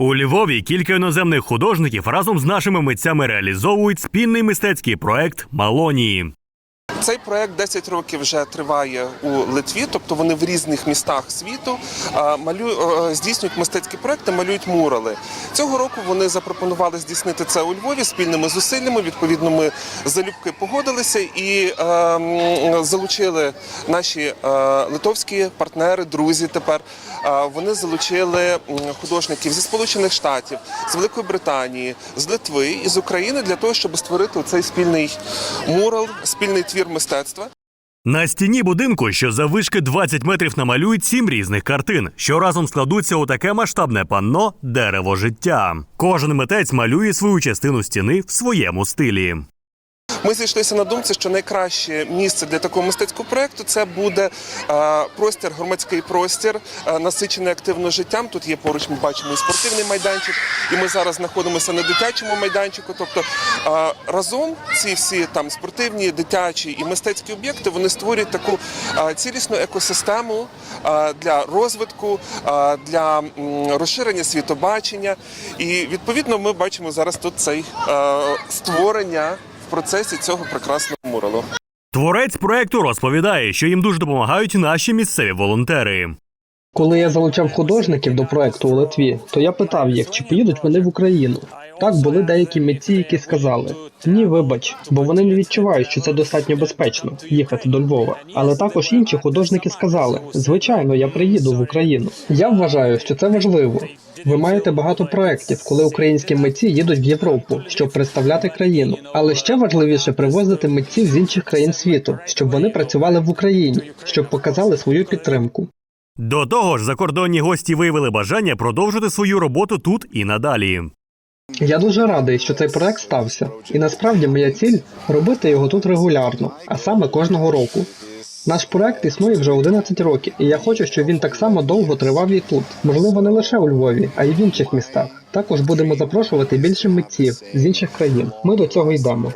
У Львові кілька іноземних художників разом з нашими митцями реалізовують спільний мистецький проект Малонії. Цей проект 10 років вже триває у Литві, тобто вони в різних містах світу малю... здійснюють мистецькі проекти, малюють мурали. Цього року вони запропонували здійснити це у Львові спільними зусиллями. Відповідно, ми залюбки погодилися і е, залучили наші е, литовські партнери, друзі. Тепер Е, вони залучили художників зі Сполучених Штатів, з Великої Британії, з Литви і з України для того, щоб створити цей спільний мурал, спільний твір мистецтва. На стіні будинку, що за вишки 20 метрів намалюють сім різних картин, що разом складуться у таке масштабне панно дерево життя. Кожен митець малює свою частину стіни в своєму стилі. Ми зійшлися на думці, що найкраще місце для такого мистецького проекту це буде е, простір, громадський простір, е, насичений активно життям. Тут є поруч, ми бачимо і спортивний майданчик, і ми зараз знаходимося на дитячому майданчику. Тобто е, разом ці всі там спортивні, дитячі і мистецькі об'єкти вони створюють таку цілісну екосистему для розвитку, для розширення світобачення. І відповідно ми бачимо зараз тут цей створення процесі цього прекрасного муралу. Творець проекту розповідає, що їм дуже допомагають наші місцеві волонтери. Коли я залучав художників до проекту у Литві, то я питав їх, чи поїдуть вони в Україну. Так були деякі митці, які сказали: ні, вибач, бо вони не відчувають, що це достатньо безпечно їхати до Львова. Але також інші художники сказали: звичайно, я приїду в Україну. Я вважаю, що це важливо. Ви маєте багато проєктів, коли українські митці їдуть в Європу, щоб представляти країну. Але ще важливіше привозити митців з інших країн світу, щоб вони працювали в Україні, щоб показали свою підтримку. До того ж, закордонні гості виявили бажання продовжити свою роботу тут і надалі. Я дуже радий, що цей проект стався, і насправді моя ціль робити його тут регулярно, а саме кожного року. Наш проект існує вже 11 років, і я хочу, щоб він так само довго тривав і тут. Можливо, не лише у Львові, а й в інших містах. Також будемо запрошувати більше митців з інших країн. Ми до цього йдемо.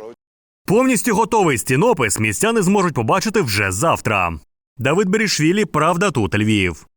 Повністю готовий стінопис містяни зможуть побачити вже завтра. Давид Берішвілі, Правда тут Львів.